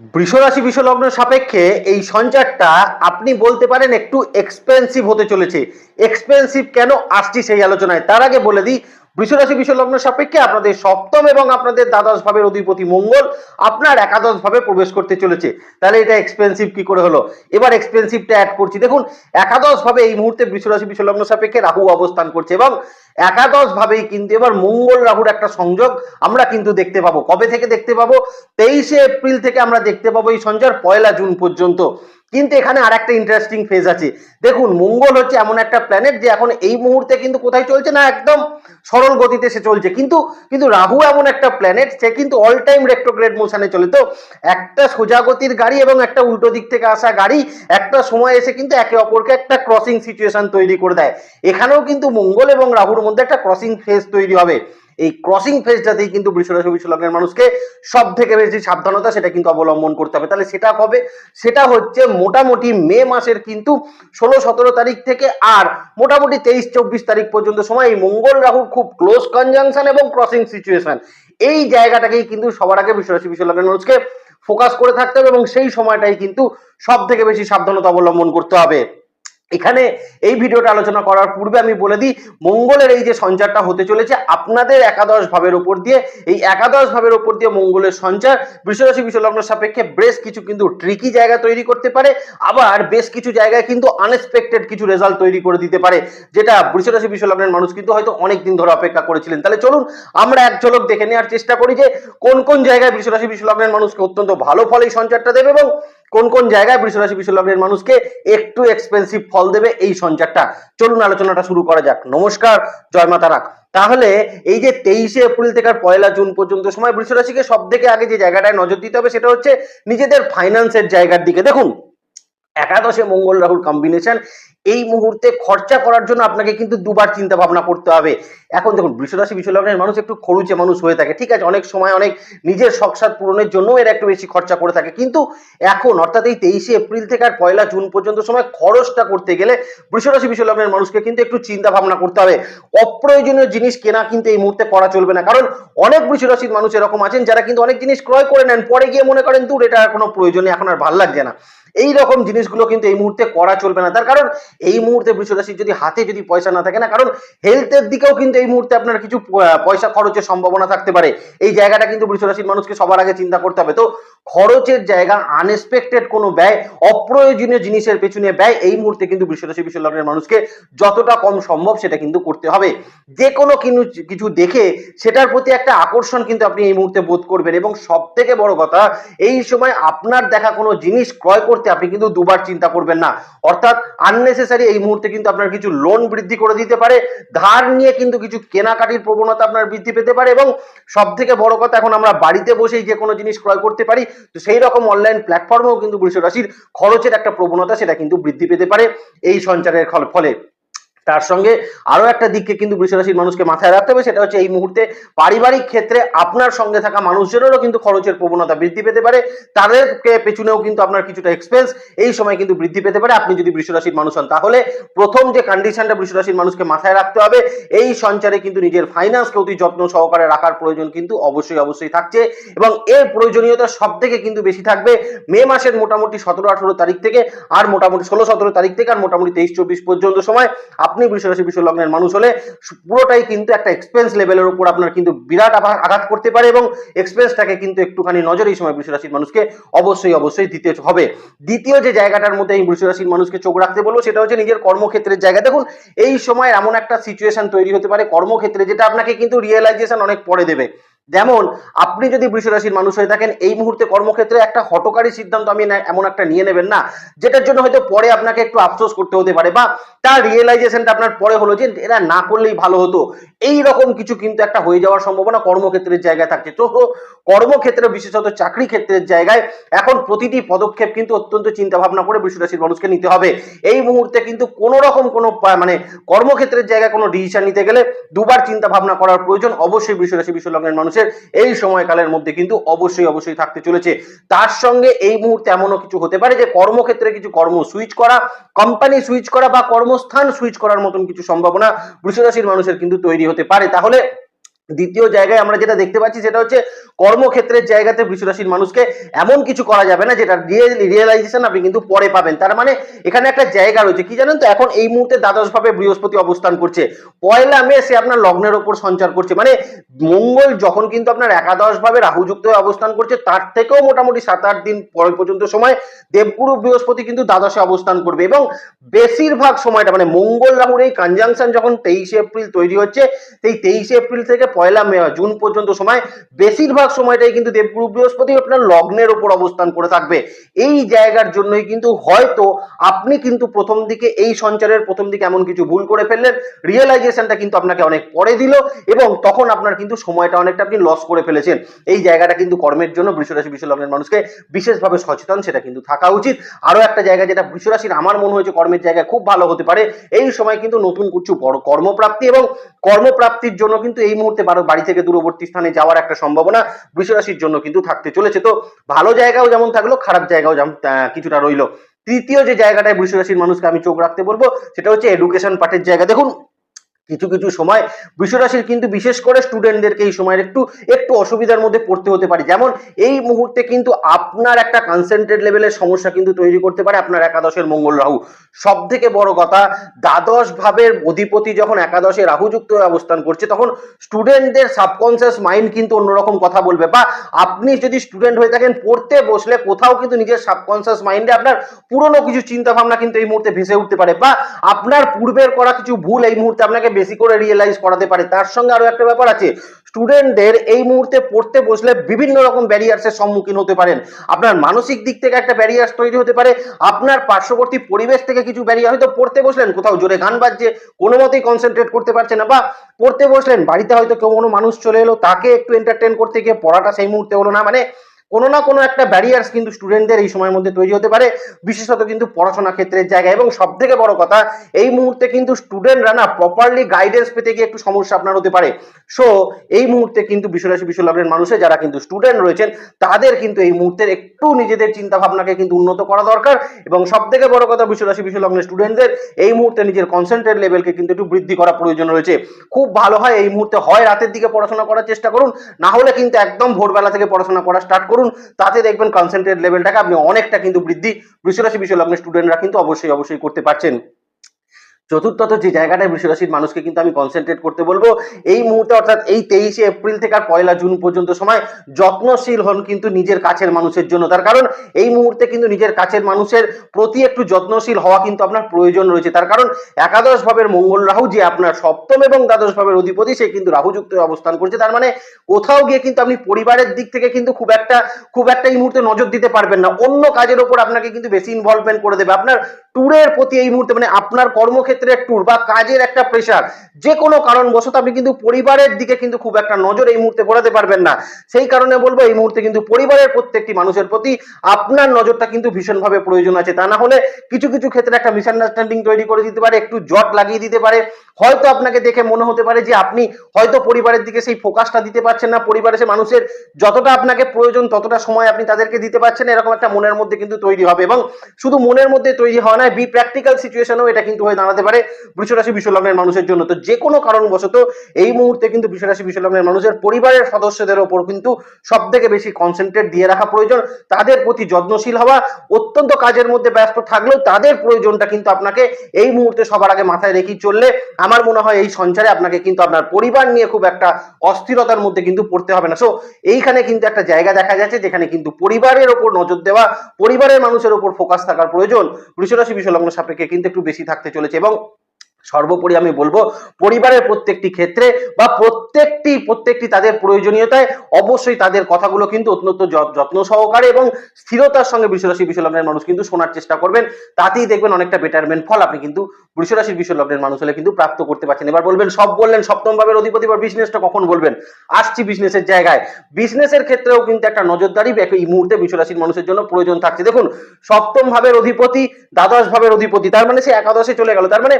বৃষরাশি বিষলগ্ন সাপেক্ষে এই সঞ্চারটা আপনি বলতে পারেন একটু এক্সপেন্সিভ হতে চলেছে। এক্সপেন্সিভ কেন আসছি সেই আলোচনায়? তার আগে বলে দিই বৃষরাশি বিশ্বলগ্ন সাপেক্ষে আপনাদের সপ্তম এবং আপনাদের দ্বাদশ ভাবের অধিপতি মঙ্গল আপনার একাদশ ভাবে প্রবেশ করতে চলেছে। তাহলে এটা এক্সপেন্সিভ কি করে হলো? এবার এক্সপেন্সিভটা অ্যাড করছি। দেখুন, একাদশ ভাবে এই মুহূর্তে বৃষরাশি বিশ্বলগ্ন সাপেক্ষে রাহু অবস্থান করছে এবং একাদশ ভাবেই কিন্তু এবার মঙ্গল রাহুর একটা সংযোগ আমরা কিন্তু দেখতে পাবো। কবে থেকে দেখতে পাবো? তেইশে এপ্রিল থেকে আমরা দেখতে পাবো এই সঞ্চার পয়লা জুন পর্যন্ত। কিন্তু এখানে আর একটা ইন্টারেস্টিং ফেজ আছে। দেখুন, মঙ্গল হচ্ছে এমন একটা প্ল্যানেট যে এখন এই মুহূর্তে কিন্তু কোথায় চলছে না, একদম সরল গতিতে সে চলছে। কিন্তু কিন্তু রাহু এমন একটা প্ল্যানেট সে কিন্তু অল টাইম রেক্টোগ্রেড মোশনে চলে। তো একটা সোজা গতির গাড়ি এবং একটা উল্টো দিক থেকে আসা গাড়ি একটা সময় এসে কিন্তু একে অপরকে একটা ক্রসিং সিচুয়েশন তৈরি করে দেয়। এখানেও কিন্তু মঙ্গল এবং রাহুর মধ্যে একটা ক্রসিং ফেজ তৈরি হবে। এই ক্রসিং ফেজটাতেই কিন্তু বৃষরাশি বিশ্বলগ্নের মানুষকে সব থেকে বেশি সাবধানতা সেটা কিন্তু অবলম্বন করতে হবে। তাহলে সেটা কবে সেটা হচ্ছে মোটামুটি মে মাসের কিন্তু ষোলো, সতেরো তারিখ থেকে আর মোটামুটি তেইশ, চব্বিশ তারিখ পর্যন্ত সময় এই মঙ্গল রাহুর খুব ক্লোজ কনজাংশন এবং ক্রসিং সিচুয়েশন এই জায়গাটাকেই কিন্তু সবার আগে বিশ্বরাশি বিশ্বলগ্নের মানুষকে ফোকাস করে থাকতে হবে এবং সেই সময়টাই কিন্তু সব থেকে বেশি সাবধানতা অবলম্বন করতে হবে। এখানে এই ভিডিওটা আলোচনা করার পূর্বে আমি বলে দিই, মঙ্গলের এই যে সঞ্চারটা হতে চলেছে, আপনাদের একাদশ ভাবের উপর দিয়ে, এই একাদশ ভাবের উপর দিয়ে মঙ্গলের সঞ্চার, বৃষরাশি বিশ্বলগ্ন সাপেক্ষে বেশ কিছু কিন্তু ট্রিকি জায়গা তৈরি করতে পারে, আবার বেশ কিছু জায়গায় কিন্তু আনএক্সপেক্টেড কিছু রেজাল্ট তৈরি করে দিতে পারে, যেটা বৃষরাশি বিশ্বলগ্নের মানুষ কিন্তু হয়তো অনেক দিন ধরে অপেক্ষা করেছিলেন। তাহলে চলুন, আমরা এক ঝলক দেখে নেওয়ার চেষ্টা করি যে, কোন কোন জায়গায় বৃষরাশি বিশ্বলগ্নের মানুষকে অত্যন্ত ভালো ফল এই সঞ্চারটা দেবে এবং কোন কোন জায়গায় বৃষরাশি বিশ্বলগ্নের মানুষকে একটু এক্সপেন্সিভ ফল দেবে এই সঞ্চারটা। চলুন আলোচনাটা শুরু করা যাক। নমস্কার, জয় মাতারা তাহলে এই যে তেইশে এপ্রিল থেকে আর পয়লা জুন পর্যন্ত সময় বৃষরাশিকে সব থেকে আগে যে জায়গাটায় নজর দিতে হবে সেটা হচ্ছে নিজেদের ফাইন্যান্সের জায়গার দিকে। দেখুন, একাদশে মঙ্গল রাহুল কম্বিনেশন এই মুহূর্তে খরচা করার জন্য আপনাকে কিন্তু দুবার চিন্তা ভাবনা করতে হবে। এখন দেখুন, বৃষরাশি, বিশ্বলগ্নের মানুষ একটু খরুচে মানুষ হয়ে থাকে। ঠিক আছে, অনেক সময় অনেক নিজের শখসাদ পূরণের জন্য এরা একটু বেশি খরচা করে থাকে। কিন্তু এখন, অর্থাৎ এই তেইশে এপ্রিল থেকে আর পয়লা জুন পর্যন্ত সময় খরচটা করতে গেলে বৃষরাশি, বিশ্বলগ্নের মানুষকে কিন্তু একটু চিন্তা ভাবনা করতে হবে। অপ্রয়োজনীয় জিনিস কেনা কিন্তু এই মুহূর্তে করা চলবে না। কারণ অনেক বৃষরাশির মানুষ এরকম আছেন যারা কিন্তু অনেক জিনিস ক্রয় করে নেন, পরে গিয়ে মনে করেন, দূর, এটা কোনো প্রয়োজনে এখন আর ভালো লাগছে না। এই রকম জিনিসগুলো কিন্তু এই মুহূর্তে করা চলবে না। তার কারণ এই মুহূর্তে বৃষরাশির যদি হাতে যদি পয়সা না থাকে না, কারণ হেলথের দিকেও কিন্তু এই মুহূর্তে আপনার কিছু পয়সা খরচের সম্ভাবনা থাকতে পারে। এই জায়গাটা কিন্তু বৃষরাশির মানুষকে সবার আগে চিন্তা করতে হবে। তো খরচের জায়গা আনএক্সপেক্টেড কোনো ব্যয়, অপ্রয়োজনীয় জিনিসের পেছনে ব্যয়, এই মুহূর্তে কিন্তু বৃষরাশি বিশ্বলগ্নের মানুষকে যতটা কম সম্ভব সেটা কিন্তু করতে হবে। যে কোনো, কিছু দেখে সেটার প্রতি একটা আকর্ষণ কিন্তু আপনি এই মুহূর্তে বোধ করবেন। এবং সব থেকে বড় কথা, এই সময় আপনার দেখা কোনো জিনিস ক্রয় করতে আপনি কিন্তু দুবার চিন্তা করবেন না। অর্থাৎ আননেসেসারি এই মুহূর্তে কিন্তু আপনার কিছু লোন বৃদ্ধি করে দিতে পারে। ধার নিয়ে কিন্তু কিছু কেনাকাটির প্রবণতা আপনার বৃদ্ধি পেতে পারে এবং সব থেকে বড় কথা, এখন আমরা বাড়িতে বসেই যে কোনো জিনিস ক্রয় করতে পারি, তো সেই রকম অনলাইন প্ল্যাটফর্মেও কিন্তু বৃষ রাশির খরচের একটা প্রবণতা সেটা কিন্তু বৃদ্ধি পেতে পারে। এই সঞ্চারের ফলে তার সঙ্গে আরও একটা দিককে কিন্তু বৃষরাশির মানুষকে মাথায় রাখতে হবে, সেটা হচ্ছে এই মুহূর্তে পারিবারিক ক্ষেত্রে আপনার সঙ্গে থাকা মানুষজনেরও কিন্তু খরচের প্রবণতা বৃদ্ধি পেতে পারে, তাদেরকে পেছনেও কিন্তু আপনার কিছুটা এক্সপেন্স এই সময় কিন্তু বৃদ্ধি পেতে পারে। আপনি যদি বৃষরাশির মানুষ হন, তাহলে প্রথম যে কন্ডিশনটা বৃষরাশির মানুষকে মাথায় রাখতে হবে, এই সঞ্চারে কিন্তু নিজের ফাইন্যান্সকে অতি যত্ন সহকারে রাখার প্রয়োজন কিন্তু অবশ্যই অবশ্যই থাকছে এবং এর প্রয়োজনীয়তা সব থেকে কিন্তু বেশি থাকবে মে মাসের মোটামুটি সতেরো আঠেরো তারিখ থেকে আর মোটামুটি ষোলো সতেরো তারিখ থেকে আর মোটামুটি তেইশ চব্বিশ পর্যন্ত সময়। আপনি বৃষরাশি বিশ্বলগ্নের মানুষ হলে পুরোটাই কিন্তু একটা এক্সপেন্স লেভেলের উপর আপনার কিন্তু বিরাট আঘা- আঘাত করতে পারে এবং এক্সপেন্সটাকে কিন্তু একটুখানি নজর এই সময় বৃষরাশির মানুষকে অবশ্যই অবশ্যই দিতে হবে। দ্বিতীয় যে জায়গাটার মধ্যে এই বৃষরাশির মানুষকে চোখ রাখতে বলব, সেটা হচ্ছে নিজের কর্মক্ষেত্রের জায়গা। দেখুন, এই সময় এমন একটা সিচুয়েশন তৈরি হতে পারে, কর্মক্ষেত্রে, যেটা আপনাকে কিন্তু রিয়েলাইজেশন অনেক পরে দেবে। যেমন, আপনি যদি বৃষরাশির মানুষ হয়ে থাকেন, এই মুহূর্তে কর্মক্ষেত্রে একটা হটকারী সিদ্ধান্ত আমি এমন একটা নিয়ে নেবেন না, যেটার জন্য হয়তো পরে আপনাকে একটু আফসোস করতে হতে পারে বা তার রিয়েলাইজেশনটা আপনার পরে হলো যে, এরা না করলেই ভালো হতো। এই রকম কিছু কিন্তু একটা হয়ে যাওয়ার সম্ভাবনা কর্মক্ষেত্রের জায়গায় থাকছে। তো কর্মক্ষেত্রে, বিশেষত চাকরি ক্ষেত্রের জায়গায়, এখন প্রতিটি পদক্ষেপ কিন্তু অত্যন্ত চিন্তা ভাবনা করে বৃষরাশির মানুষকে নিতে হবে। এই মুহূর্তে কিন্তু কোনো রকম কোনো মানে কর্মক্ষেত্রের জায়গায় কোনো ডিসিশন নিতে গেলে দুবার চিন্তা ভাবনা করার প্রয়োজন অবশ্যই বৃষরাশি বিশ্বলগ্নের মানুষের। এই সময়কালের মধ্যে কিন্তু অবশ্যই অবশ্যই থাকতে চলেছে। তার সঙ্গে এই মুহূর্তে এমনও কিছু হতে পারে যে কর্মক্ষেত্রে কিছু কর্ম সুইচ করা কোম্পানি সুইচ করা বা কর্মস্থান সুইচ করার মতন কিছু সম্ভাবনা বৃষরাশির মানুষের কিন্তু তৈরি হতে পারে। তাহলে দ্বিতীয় জায়গায় আমরা যেটা দেখতে পাচ্ছি সেটা হচ্ছে কর্মক্ষেত্রের জায়গাতে বৃষরাশির মানুষকে এমন কিছু করা যাবে না যেটা রিয়েলাইজেশন আপনি কিন্তু পরে পাবেন। তার মানে এখানে একটা জায়গা রয়েছে। কি জানেন তো? এখন এই মুহূর্তে দ্বাদশ ভাবে বৃহস্পতি অবস্থান করছে। পয়লা মে সে আপনার লগ্নের ওপর সঞ্চার করছে। মানে মঙ্গল যখন কিন্তু আপনার একাদশ ভাবে রাহুযুক্ত হয়ে অবস্থান করছে, তার থেকেও মোটামুটি সাত আট দিন পরে পর্যন্ত সময় দেবগুরু বৃহস্পতি কিন্তু দ্বাদশে অবস্থান করবে এবং বেশিরভাগ সময়টা মানে মঙ্গল রাহুর এই কনজাংশন যখন তেইশে এপ্রিল তৈরি হচ্ছে, সেই তেইশে এপ্রিল থেকে পয়লা মে জুন পর্যন্ত সময়। বেশিরভাগ সময়টাই কিন্তু দেবগুরু বৃহস্পতি আপনার লগ্নের ওপর অবস্থান করে থাকবে। এই জায়গার জন্যই কিন্তু হয়তো আপনি কিন্তু প্রথম দিকে এই সঞ্চারের প্রথম দিকে এমন কিছু ভুল করে ফেললেন। রিয়েলাইজেশনটা কিন্তু আপনাকে অনেক পরে দিল এবং তখন আপনার কিন্তু সময়টা অনেকটা আপনি লস করে ফেলেছেন। এই জায়গাটা কিন্তু কর্মের জন্য বৃষরাশি লগ্নের মানুষকে বিশেষভাবে সচেতন, সেটা কিন্তু থাকা উচিত। আরও একটা জায়গা যেটা বৃষরাশির, আমার মনে হয়েছে কর্মের জায়গায় খুব ভালো হতে পারে, এই সময় কিন্তু নতুন কিছু কর্মপ্রাপ্তি এবং কর্মপ্রাপ্তির জন্য কিন্তু এই মুহূর্তে বারো বাড়ি থেকে দূরবর্তী স্থানে যাওয়ার একটা সম্ভাবনা বৃষরাশির জন্য কিন্তু থাকতে চলেছে। তো ভালো জায়গাও যেমন থাকল, খারাপ জায়গাও যেমন কিছুটা রইল। তৃতীয় যে জায়গাটায় বৃষরাশির মানুষকে আমি চোখ রাখতে বলব, সেটা হচ্ছে এডুকেশন পার্টের জায়গা। দেখুন কিছু কিছু সময় বিশ্বরাশির কিন্তু বিশেষ করে স্টুডেন্টদেরকে এই সময়ের একটু একটু অসুবিধার মধ্যে পড়তে হতে পারে। যেমন এই মুহূর্তে কিন্তু আপনার একটা কনসেন্ট্রেট লেভেলের সমস্যা কিন্তু তৈরি করতে পারে আপনার একাদশের মঙ্গল রাহু। সব থেকে বড় কথা দ্বাদশ ভাবের অধিপতি যখন একাদশে রাহুযুক্ত হয়ে অবস্থান করছে, তখন স্টুডেন্টদের সাবকনসিয়াস মাইন্ড কিন্তু অন্যরকম কথা বলবে। বা আপনি যদি স্টুডেন্ট হয়ে থাকেন, পড়তে বসলে কোথাও কিন্তু নিজের সাবকনসিয়াস মাইন্ডে আপনার পুরনো কিছু চিন্তা ভাবনা কিন্তু এই মুহূর্তে ভেসে উঠতে পারে। বা আপনার পূর্বের করা কিছু ভুল এই মুহূর্তে আপনাকে বেশি করে রিয়েলাইজ করাতে পারে। তার সঙ্গে আরও একটা ব্যাপার আছে স্টুডেন্টদের এই মুহূর্তে পড়তে বসলে বিভিন্ন রকম ব্যারিয়ার্সের সম্মুখীন হতে পারেন। আপনার মানসিক দিক থেকে একটা ব্যারিয়ার্স তৈরি হতে পারে, আপনার পার্শ্ববর্তী পরিবেশ থেকে কিছু ব্যারিয়ার হয়তো পড়তে বসলেন, কোথাও জোরে গান বাজছে, কোনো মতেই কনসেন্ট্রেট করতে পারছে না, বা পড়তে বসলেন, বাড়িতে হয়তো কেউ কোনো মানুষ চলে এলো, তাকে একটু এন্টারটেন করতে গিয়ে পড়াটা সেই মুহূর্তে হলো না মানে কোনো না কোনো একটা ব্যারিয়ার্স কিন্তু স্টুডেন্টদের এই সময়ের মধ্যে তৈরি হতে পারে। বিশেষত কিন্তু পড়াশোনা ক্ষেত্রের জায়গায় এবং সব থেকে বড় কথা, এই মুহূর্তে কিন্তু স্টুডেন্টরা না প্রপারলি গাইডেন্স পেতে গিয়ে একটু সমস্যা আপনার হতে পারে। সো এই মুহূর্তে কিন্তু বিশ্বরাশি বিশ্বলগ্নের মানুষের যারা কিন্তু স্টুডেন্ট রয়েছেন, তাদের কিন্তু এই মুহূর্তের একটু নিজেদের চিন্তা ভাবনাকে কিন্তু উন্নত করা দরকার। এবং সব থেকে বড় কথা বিশ্বরাশি বিশ্বলগ্নের স্টুডেন্টদের এই মুহূর্তে নিজের কনসেন্ট্রেট লেভেলকে কিন্তু একটু বৃদ্ধি করা প্রয়োজন রয়েছে। খুব ভালো হয় এই মুহূর্তে হয় রাতের দিকে পড়াশোনা করার চেষ্টা করুন, না হলে কিন্তু একদম ভোরবেলা থেকে পড়াশোনা করা স্টার্ট করুন। তাতে দেখবেন কনসেন্ট্রেট লেভেলটাকে আপনি অনেকটা কিন্তু বৃদ্ধি। বৃষরাশি বিশ্বলগ্নের স্টুডেন্টরা কিন্তু অবশ্যই অবশ্যই করতে পারছেন। চতুর্থত যে জায়গাটায় বৃষরাশির মানুষকে কিন্তু আমি কনসেন্ট্রেট করতে বলব। এই মুহূর্তে অর্থাৎ এই তেইশে এপ্রিল থেকে আর পয়লা জুন পর্যন্ত সময় যত্নশীল হন কিন্তু নিজের কাছের মানুষের জন্য। তার কারণ এই মুহূর্তে কিন্তু নিজের কাছের মানুষের প্রতি একটু যত্নশীল হওয়া কিন্তু আপনার প্রয়োজন রয়েছে। তার কারণ একাদশ ভাবের মঙ্গল রাহু যে আপনার সপ্তম এবং দ্বাদশ ভাবের অধিপতি, সে কিন্তু রাহুযুক্ত অবস্থান করছে। তার মানে কোথাও গিয়ে কিন্তু আপনি পরিবারের দিক থেকে কিন্তু খুব একটা খুব একটা এই মুহূর্তে নজর দিতে পারবেন না। অন্য কাজের ওপর আপনাকে কিন্তু বেশি ইনভলভমেন্ট করে দেবে। আপনার ট্যুরের প্রতি এই মুহূর্তে মানে আপনার কর্মক্ষেত্রের ট্যুর বা কাজের একটা প্রেশার যে কোনো কারণবশত আপনি কিন্তু পরিবারের দিকে কিন্তু খুব একটা নজর এই মুহূর্তে ঘোরাতে পারবেন না। সেই কারণে বলব, এই মুহূর্তে কিন্তু পরিবারের প্রত্যেকটি মানুষের প্রতি আপনার নজরটা কিন্তু ভীষণভাবে প্রয়োজন আছে। তা না হলে কিছু কিছু ক্ষেত্রে একটা মিসআন্ডারস্ট্যান্ডিং তৈরি করে দিতে পারে, একটু জট লাগিয়ে দিতে পারে। হয়তো আপনাকে দেখে মনে হতে পারে যে আপনি হয়তো পরিবারের দিকে সেই ফোকাসটা দিতে পারছেন না। পরিবারের সে মানুষের যতটা আপনাকে প্রয়োজন, ততটা সময় আপনি তাদেরকে দিতে পারছেন এরকম একটা মনের মধ্যে কিন্তু তৈরি হবে। এবং শুধু মনের মধ্যে তৈরি হয় না বি প্র্যাকটিক্যাল সিচুয়েশনও এটা কিন্তু হয়ে দাঁড়াতে পারে। বৃষরাশি, বিশ্বলগ্নের মানুষের জন্য তো যে কোনো কারণবশত এই মুহূর্তে কিন্তু বৃষরাশি, বিশ্বলগ্নের মানুষের পরিবারের সদস্যদের ওপর কিন্তু সব থেকে বেশি কনসেন্ট্রেট দিয়ে রাখা প্রয়োজন। তাদের প্রতি যত্নশীল হওয়া, অত্যন্ত কাজের মধ্যে ব্যস্ত থাকলেও তাদের প্রয়োজনটা কিন্তু আপনাকে এই মুহূর্তে সবার আগে মাথায় রেখেই চললে আমার মনে হয় এই সঞ্চারে আপনাকে কিন্তু আপনার পরিবার নিয়ে খুব একটা অস্থিরতার মধ্যে কিন্তু পড়তে হবে না। সো এইখানে কিন্তু একটা জায়গা দেখা যাচ্ছে যেখানে কিন্তু পরিবারের ওপর নজর দেওয়া, পরিবারের মানুষের ওপর ফোকাস থাকার প্রয়োজন। বৃষরাশি বিশ্বলগ্ন সাপেক্ষে কিন্তু একটু বেশি থাকতে চলেছে এবং সর্বোপরি আমি বলব পরিবারের প্রত্যেকটি ক্ষেত্রে বা প্রত্যেকটি প্রত্যেকটি তাদের প্রয়োজনীয়তায় অবশ্যই তাদের কথাগুলো কিন্তু অত্যন্ত যত্ন সহকারে এবং স্থিরতার সঙ্গে বৃষরাশি বিশ্বলগ্নের মানুষ কিন্তু শোনার চেষ্টা করবেন। তাতেই দেখবেন অনেকটা বেটারমেন্ট ফল আপনি কিন্তু বৃষরাশির বিশ্বলগ্নের মানুষ হলে কিন্তু প্রাপ্ত করতে পারছেন। এবার বলবেন, সব বললেন, সপ্তম ভাবের অধিপতি বা বিজনেসটা কখন বলবেন? আসছি বিজনেসের জায়গায়। বিজনেসের ক্ষেত্রেও কিন্তু একটা নজরদারি এই মুহূর্তে বৃষরাশির মানুষের জন্য প্রয়োজন থাকছে। দেখুন, সপ্তম ভাবের অধিপতি, দ্বাদশ ভাবের অধিপতি, তার মানে সে একাদশে চলে গেল। তার মানে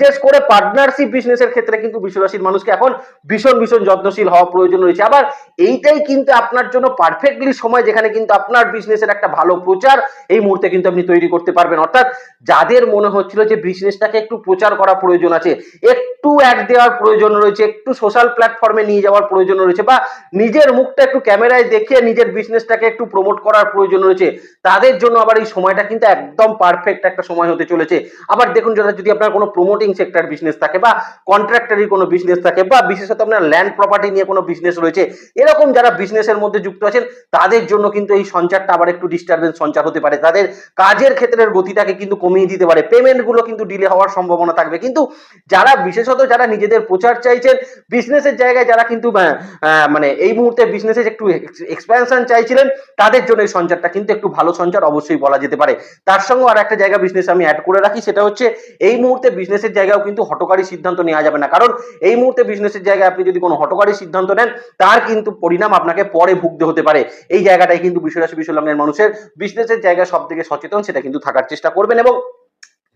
বিশেষ করে পার্টনারশিপ বিজনেসের ক্ষেত্রে কিন্তু বিশ্বরাশির মানুষকে এখন ভীষণ ভীষণ যত্নশীল হওয়া প্রয়োজন রয়েছে। আবার এইটাই কিন্তু আপনার জন্য পারফেক্টলি সময় যেখানে কিন্তু আপনার বিজনেসের একটা ভালো প্রচার এই মুহূর্তে কিন্তু আপনি তৈরি করতে পারবেন। অর্থাৎ যাদের মনে হচ্ছিল যে বিজনেসটাকে একটু প্রচার করা প্রয়োজন আছে, একটু অ্যাড দেওয়ার প্রয়োজন রয়েছে, একটু সোশ্যাল প্ল্যাটফর্মে নিয়ে যাওয়ার প্রয়োজন রয়েছে বা নিজের মুখটা একটু ক্যামেরায় দেখে নিজের বিজনেসটাকে একটু প্রমোট করার প্রয়োজন রয়েছে, তাদের জন্য আবার এই সময়টা কিন্তু একদম পারফেক্ট একটা সময় হতে চলেছে। আবার দেখুন, যদি আপনার কোনো প্রমোটিং সেক্টর বিজনেস থাকে বা কন্ট্রাক্টরি কোনো বিজনেস থাকে বা বিশেষত আপনার ল্যান্ড প্রপার্টি নিয়ে কোনো বিজনেস রয়েছে, এরকম যারা বিজনেসের মধ্যে যুক্ত আছেন, তাদের জন্য কিন্তু এই সঞ্চারটা আবার একটু ডিস্টারবেন্স সঞ্চার হতে পারে। তাদের কাজের ক্ষেত্রের গতিটাকে কিন্তু কমিয়ে দিতে পারে। পেমেন্টগুলো কিন্তু ডিলে হওয়ার সম্ভাবনা থাকবে। কিন্তু যারা বিশেষত যারা নিজেদের প্রচার চাইছেন বিজনেসের জায়গায় যারা কিন্তু মানে এই মুহূর্তে বিজনেসে একটু এক্সপ্যানশন চাইছিলেন, তাদের জন্য এই সঞ্চারটা কিন্তু একটু ভালো সঞ্চার অবশ্যই বলা যেতে পারে। তার সঙ্গে আর একটা জায়গা বিজনেস আমি অ্যাড করে রাখি, সেটা হচ্ছে এই মুহূর্তে বিজনেসের জায়গাও কিন্তু হটকারী সিদ্ধান্ত নেওয়া যাবে না। কারণ এই মুহূর্তে বিজনেসের জায়গায় আপনি যদি কোনো হটকারী সিদ্ধান্ত নেন, তার কিন্তু পরিণাম আপনাকে পরে ভুগতে হতে পারে। এই জায়গাটাই কিন্তু বিশ্বরাশি বিশ্বলগ্নের মানুষের বিজনেসের জায়গায় সব থেকে সচেতন, সেটা কিন্তু থাকার চেষ্টা করবেন এবং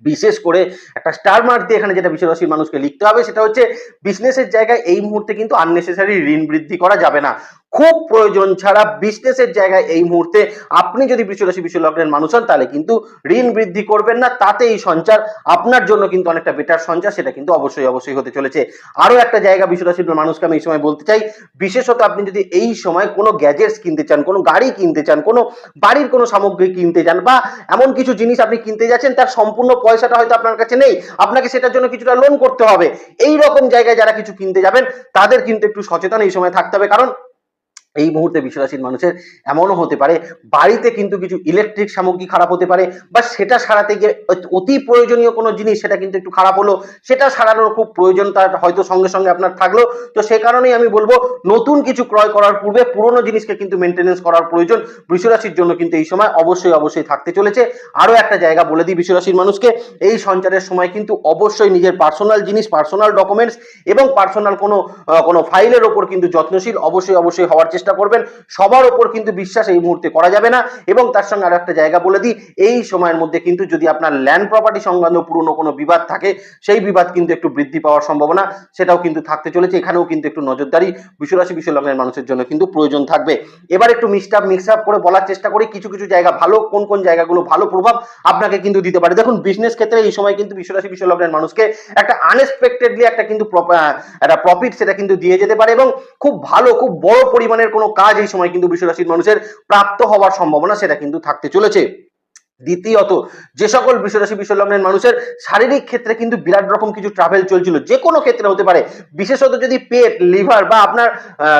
বিশেষ করে একটা স্টার মার্ক দিয়ে এখানে যেটা বিশ্বরাশির মানুষকে লিখতে হবে, সেটা হচ্ছে বিজনেসের জায়গায় এই মুহূর্তে কিন্তু আননেসেসারি ঋণ বৃদ্ধি করা যাবে না। খুব প্রয়োজন ছাড়া বিজনেসের জায়গায় এই মুহূর্তে আপনি যদি বিশ্বরাশি বিশ্বলগ্নের মানুষ হন, তাহলে কিন্তু ঋণ বৃদ্ধি করবেন না তাতে এই সঞ্চার। আপনার জন্য কিন্তু অনেকটা বেটার সঞ্চার, সেটা কিন্তু অবশ্যই অবশ্যই হতে চলেছে। আরও একটা জায়গা বিশ্বরাশির মানুষকে আমি এই সময় বলতে চাই, বিশেষত আপনি যদি এই সময় কোনো গ্যাজেটস কিনতে চান, কোনো গাড়ি কিনতে চান, কোনো বাড়ির কোনো সামগ্রী কিনতে চান, বা এমন কিছু জিনিস আপনি কিনতে যাচ্ছেন, তার সম্পূর্ণ পয়সাটা হয়তো আপনার কাছে নেই, আপনাকে সেটার জন্য কিছুটা লোন করতে হবে। এই রকম জায়গায় যারা কিছু কিনতে যাবেন, তাদের কিন্তু একটু সচেতন এই সময় থাকতে হবে, কারণ এই মুহূর্তে বিশ্বরাশির মানুষের এমনও হতে পারে, বাড়িতে কিন্তু কিছু ইলেকট্রিক সামগ্রী খারাপ হতে পারে, বা সেটা সারাতে গিয়ে অতি প্রয়োজনীয় কোনো জিনিস সেটা কিন্তু একটু খারাপ হলো, সেটা সারানোর খুব প্রয়োজন তার হয়তো সঙ্গে সঙ্গে আপনার থাকল, তো সে কারণেই আমি বলব নতুন কিছু ক্রয় করার পূর্বে পুরনো জিনিসকে কিন্তু মেনটেনেন্স করার প্রয়োজন বৃষরাশির জন্য কিন্তু এই সময় অবশ্যই অবশ্যই থাকতে চলেছে। আরও একটা জায়গা বলে দিই বৃষরাশির মানুষকে, এই সঞ্চারের সময় কিন্তু অবশ্যই নিজের পার্সোনাল জিনিস পার্সোনাল ডকুমেন্টস এবং পার্সোনাল কোনো কোনো ফাইলের ওপর কিন্তু যত্নশীল অবশ্যই অবশ্যই হওয়ার চেষ্টা করবেন। সবার ওপর কিন্তু বিশ্বাস এই মুহূর্তে করা যাবে না এবং তার সঙ্গে আরও একটা জায়গা বলে দিই, এই সময়ের মধ্যে কিন্তু যদি আপনার ল্যান্ড প্রপার্টি সংক্রান্ত পুরনো কোনো বিবাদ থাকে, সেই বিবাদ কিন্তু একটু বৃদ্ধি পাওয়ার সম্ভাবনা, সেটাও কিন্তু থাকতে চলেছে। এখানেও কিন্তু একটু নজরদারি বিশ্বরাশি বিশ্বলগ্নের মানুষের জন্য কিন্তু প্রয়োজন থাকবে। এবার একটু মিক্সড আপ মিক্স আপ করে বলার চেষ্টা করি, কিছু কিছু জায়গা ভালো, কোন কোন জায়গাগুলো ভালো প্রভাব আপনাকে কিন্তু দিতে পারে। দেখুন বিজনেস ক্ষেত্রে এই সময় কিন্তু বিশ্বরাশি বিশ্বলগ্নের মানুষকে একটা আনএক্সপেক্টেডলি একটা কিন্তু একটা প্রফিট সেটা কিন্তু দিয়ে যেতে পারে এবং খুব ভালো, খুব বড় পরিমাণের কোনো কাজ এই সময় কিন্তু বিশ্বরাশির মানুষের প্রাপ্ত হওয়ার সম্ভাবনা সেটা কিন্তু থাকতে চলেছে। দ্বিতীয়ত, যে সকল বিশ্বরাশি বিশ্বলগ্নের মানুষের শারীরিক ক্ষেত্রে কিন্তু বিরাট রকম কিছু ট্রাভেল চলছিল। যে কোনো ক্ষেত্রে হতে পারে। বিশেষত যদি পেট লিভার বা আপনার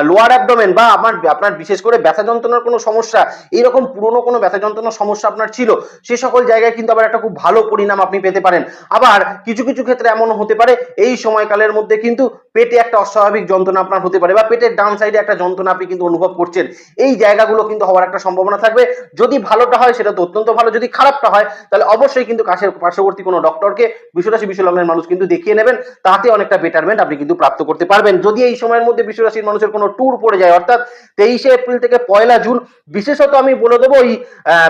লোয়ার অ্যাবডোমেন বা আপনার আপনার বিশেষ করে ব্যথা যন্ত্রণার কোনো সমস্যা, এইরকম পুরনো কোনো ব্যথা যন্ত্রণার সমস্যা আপনার ছিল, সে সকল জায়গায় কিন্তু আবার একটা খুব ভালো পরিণাম আপনি পেতে পারেন। আবার কিছু কিছু ক্ষেত্রে এমন হতে পারে, এই সময়কালের মধ্যে কিন্তু পেটে একটা অস্বাভাবিক যন্ত্রণা আপনার হতে পারে বা পেটের ডান সাইডে একটা যন্ত্রণা আপনি কিন্তু অনুভব করছেন। এই জায়গাগুলো কিন্তু হওয়ার একটা সম্ভাবনা থাকবে। যদি ভালোটা হয়, সেটা তো অত্যন্ত ভালো। যদি খারাপটা হয়, তাহলে অবশ্যই কিন্তু কাছের পার্শ্ববর্তী কোনো ডক্টরকে বিশ্বরাশি বিশ্বলগ্নের মানুষ কিন্তু দেখিয়ে নেবেন। তাতে অনেকটা বেটারমেন্ট আপনি কিন্তু প্রাপ্ত করতে পারবেন। যদি এই সময়ের মধ্যে বিশ্বরাশির মানুষের কোনো ট্যুর পড়ে যায়, অর্থাৎ তেইশে এপ্রিল থেকে পয়লা জুন, বিশেষত আমি বলে দেবো ওই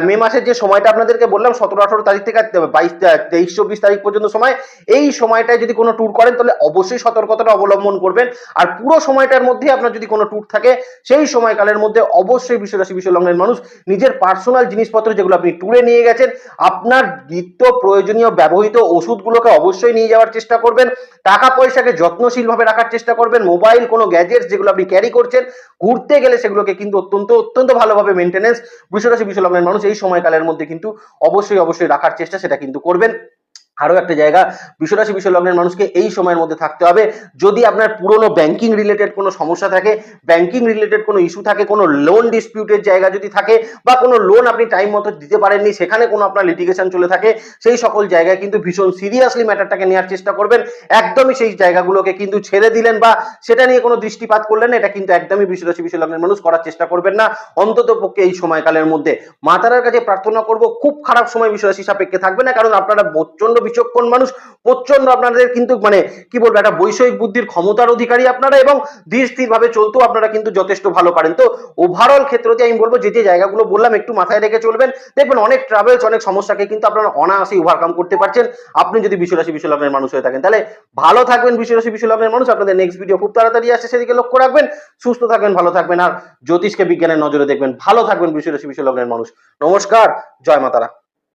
মে মাসের যে সময়টা আপনাদেরকে বললাম, সতেরো, আঠারো তারিখ থেকে বাইশ তেইশ, চব্বিশ তারিখ পর্যন্ত সময়, এই সময়টায় যদি কোনো ট্যুর করেন, তাহলে অবশ্যই সতর্কতাটা অবলম্বন করবেন। আর পুরো সময়টার মধ্যে আপনার যদি কোনো ট্যুর থাকে, সেই সময়কালের মধ্যে অবশ্যই বিশ্বরাশি বিশ্বলগ্নের মানুষ নিজের পার্সোনাল জিনিসপত্র যেগুলো আপনি ট্যুরে নিয়ে গেছেন, আপনার নিত্য প্রয়োজনীয় ব্যবহৃত ওষুধগুলোকে অবশ্যই নিয়ে যাওয়ার চেষ্টা করবেন, টাকা পয়সাকে যত্নশীলভাবে রাখার চেষ্টা করবেন, মোবাইল, কোনো গ্যাজেটস যেগুলো আপনি ক্যারি করছেন, ঘুরতে গেলে সেগুলোকে কিন্তু অত্যন্ত অত্যন্ত ভালোভাবে মেনটেনেন্স বিশ্বরাশি বিশ্বলগ্নের মানুষ এই সময়কালের মধ্যে কিন্তু অবশ্যই অবশ্যই রাখার চেষ্টা সেটা কিন্তু করবেন। আরও একটা জায়গা, বিশ্বরাশি বিশ্বলগ্নের মানুষকে এই সময়ের মধ্যে থাকতে হবে। যদি আপনার পুরনো ব্যাংকিং রিলেটেড কোনো সমস্যা থাকে ব্যাংকিং রিলেটেড কোনো ইস্যু থাকে, কোনো লোন ডিসপিউটের জায়গা যদি থাকে, বা কোনো লোন আপনি টাইম মতো দিতে পারেননি, সেখানে কোনো আপনার লিটিগেশন চলে থাকে, সেই সকল জায়গায় কিন্তু ভীষণ সিরিয়াসলি ম্যাটারটাকে নেওয়ার চেষ্টা করবেন। একদমই সেই জায়গাগুলোকে কিন্তু ছেড়ে দিলেন বা সেটা নিয়ে কোনো দৃষ্টিপাত করলেন না, এটা কিন্তু একদমই বিশ্বরাশি বিশ্বলগ্নের মানুষ করার চেষ্টা করবেন না। অন্তত পক্ষে এই সময়কালের মধ্যে। মাতারার কাছে প্রার্থনা করব, খুব খারাপ সময় বিশ্বরাশি সাপেক্ষে থাকবে না, কারণ আপনারা প্রচণ্ড বিচক্ষণ মানুষ প্রচণ্ড আপনাদের কিন্তু মানে কি বলব, একটা বৈষয়িক বুদ্ধির ক্ষমতার অধিকারী আপনারা এবং ধীর স্থির ভাবে চলতেও আপনারা কিন্তু যথেষ্ট ভালো পারেন। তো ওভারঅল ক্ষেত্রতে আমি বলব, যে যে জায়গাগুলো বললাম, একটু মাথায় রেখে চলবেন। দেখবেন অনেক ট্রাভেলস অনেক সমস্যাকে কিন্তু আপনারা অনায়াসেই ওভারকাম করতে পারছেন। আপনি যদি বিশ্বরাশি বিশ্বলগ্নের মানুষ হয়ে থাকেন, তাহলে ভালো থাকবেন বিশ্বরাশি বিশ্বলগ্নের মানুষ। আপনাদের নেক্সট ভিডিও খুব তাড়াতাড়ি আসছে, সেদিকে লক্ষ্য রাখবেন। সুস্থ থাকবেন, ভালো থাকবেন। আর জ্যোতিষকে, বিজ্ঞানের নজরে দেখবেন। ভালো থাকবেন বিশ্বরাশি বিশ্বলগ্নের মানুষ। নমস্কার, জয় মাতারা।